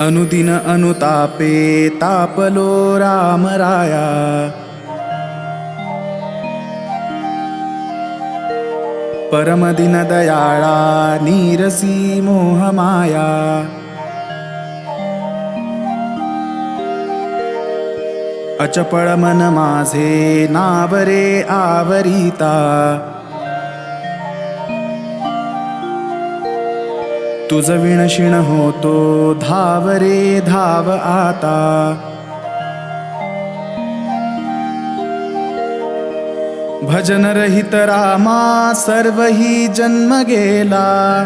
अनुदिन अनुतापे तापलो रामराया। परमदिन दयाळा नीरसी मोहमाया। अचपळ मन माझे नावरे आवरिता। तुझ विणशिण होतो धाव रे धाव आता. भजन रहित रामा सर्व ही जन्म गेला.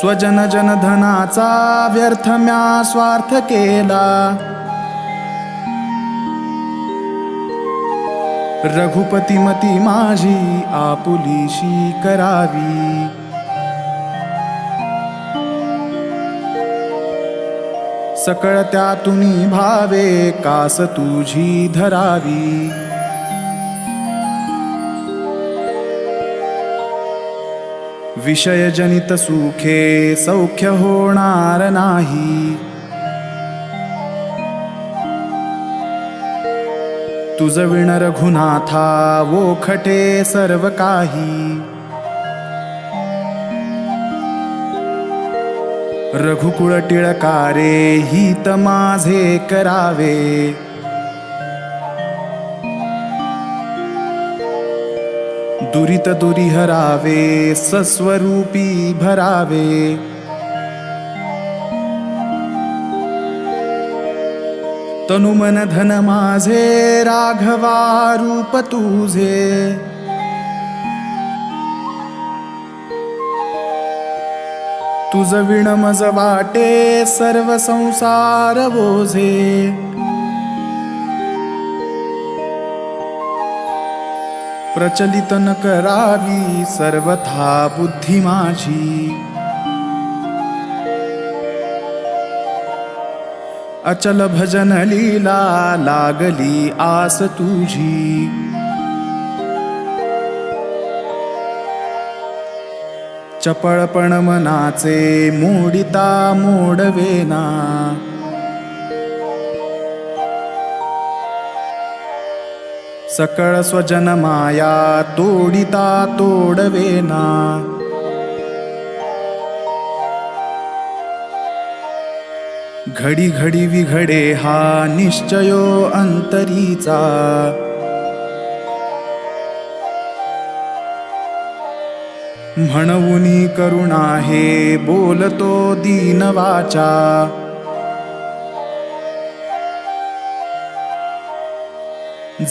स्वजन जनधनाचा व्यर्थ म्या स्वार्थ केला. रघुपती मती माझी आपुलीशी करावी. सकळ त्यातून भावे कास तुझी धरावी. विषयजनित सुखे सौख्य होणार नाही. तुझ विण रघुनाथा वोखटे सर्व काही. रघुकुळ टिळकारे हित माझे करावे. दुरित दुरिहरावे सस्वरूपी भरावे. तनुमन धन माझे राघवा रूप तुझे. तुझ विण मज वाटे सर्व संसार बोझे. प्रचलित न करावी सर्वथा बुद्धी माझी. अचल भजन लीला लागली आस तुझी. चपळपण मनाचे मोडिता मोडवेना. सकळ स्वजन माया तोडिता तोडवेना. घडी घडी विघडे हा निश्चयो अंतरीचा. म्हणून करुणा हे बोलतो दीन वाचा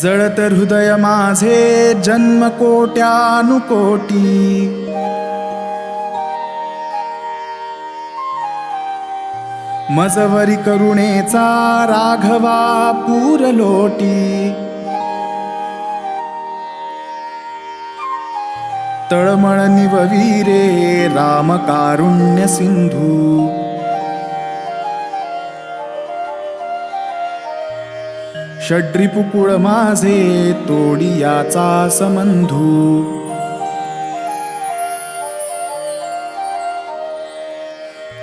जळत हृदय माझे जन्म कोट्यानुकोटी. मजवरी करुणेचा राघवा पूरलोटी. तळमळ निववीरे राम कारुण्य सिंधू. षड्रिपुकुळ माझे तोडियाचा समंधू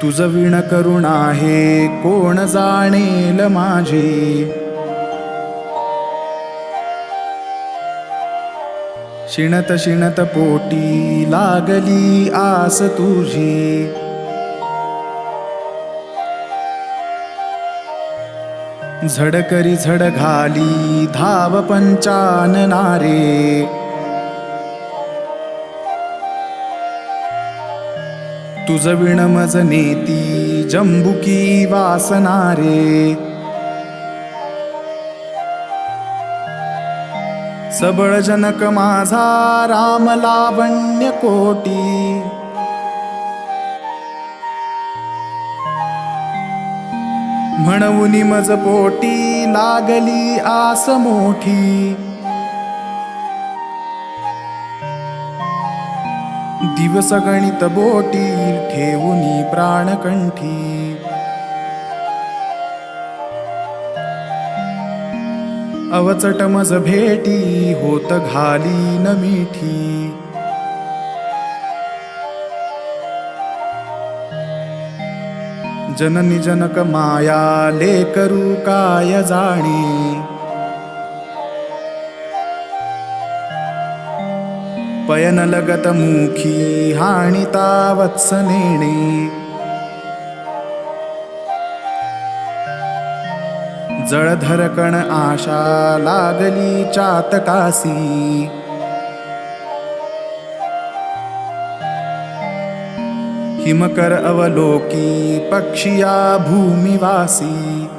तुझ विण करुण आहे कोण जाणेल माझे? शिणत शिणत पोटी लागली आस तुझी. झडकरी झड घाली धाव पंचाननारे. तुझ विण मज नेती जंबुकी वासनारे सबळ जनक माझा राम लावण्य कोटी. म्हणून मज पोटी लागली आस मोठी. दिवसगणित बोटी ठेवूनी प्राणकंठी. अवचट मज भेटी होत घाली न मिठी. जननी जनक माया लेकरू काय जाणी. पयन लगत मुखी हाणिता वत्स नेणे जळधर कण आशा लागली चातकासी हिमकर अवलोकी पक्षिया भूमिवासी.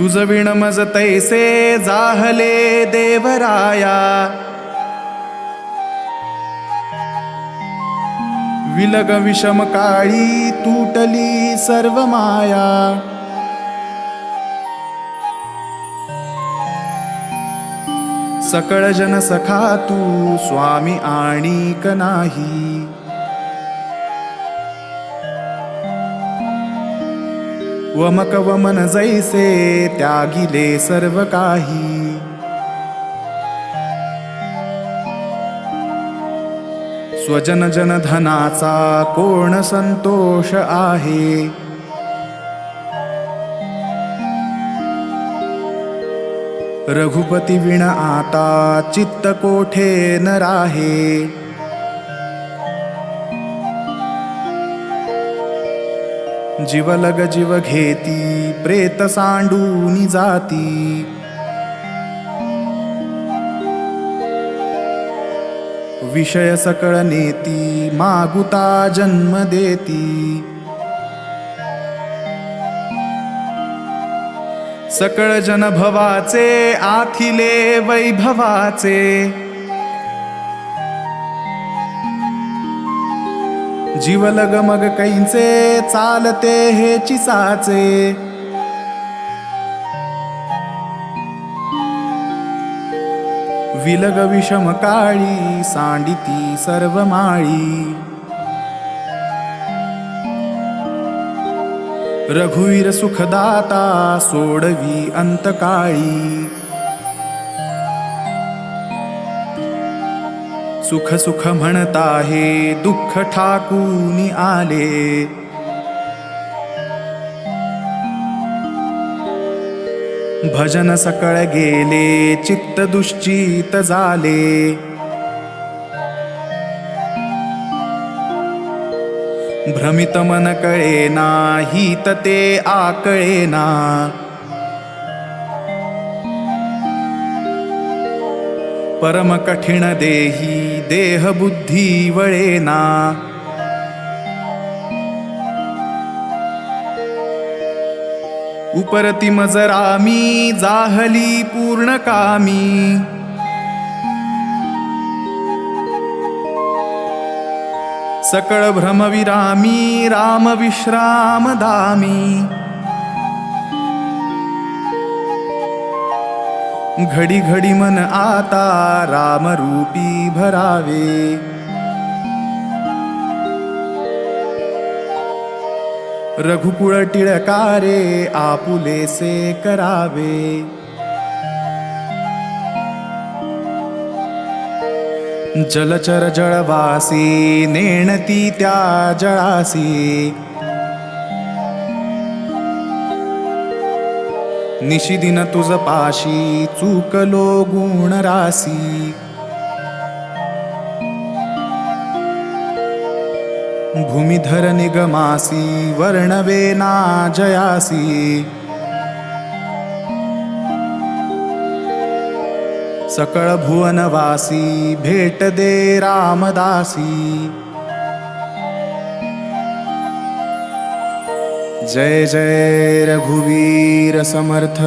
तुझ विणमज तैसे जाहले देवराया. विलग विषम काळी तुटली सर्व माया. सकळ जन सखा तू स्वामी आणिक नाही. वमक वमन जैसे त्यागिले सर्व काही. स्वजन जन धनाचा कोण संतोष आहे? रघुपती विण आता चित्त कोठे न राहे? जीवलग जीव घेती प्रेत सांडूनी जाती. विषय सकळ नेती मागुता जन्म देती. सकळ जन भवाचे आथिले वैभवाचे. जीवलग मग कैंचे चालते हे चिसाचे. विलग विषम काळी सांडिती सर्व माळी. रघुवीर सुखदाता सोडवी अंतकाळी सुख सुख म्हणता हे दुःख ठाकूनी आले. भजन सकळ गेले चित्त दुश्चित झाले. भ्रमित मन कळेना हित ते आकळेना. ना कठीण देही देह बुद्धी वळेना उपरती मजरामी जाहली पूर्ण कामी. सकळ भ्रमविरामी राम घडी घडी मन आता रामरूपी भरावे. रघुकुळ टिळकारे आपुलेसे करावे. जलचर जळवासी नेणती त्या जळासी. निशिदिन तुझ पाशी चुकलो गुण रासी भूमिधर निगमासी वर्णवे ना जयासी. सकळ भुवनवासी भेट दे रामदासी. जय जय रघुवीर समर्थ।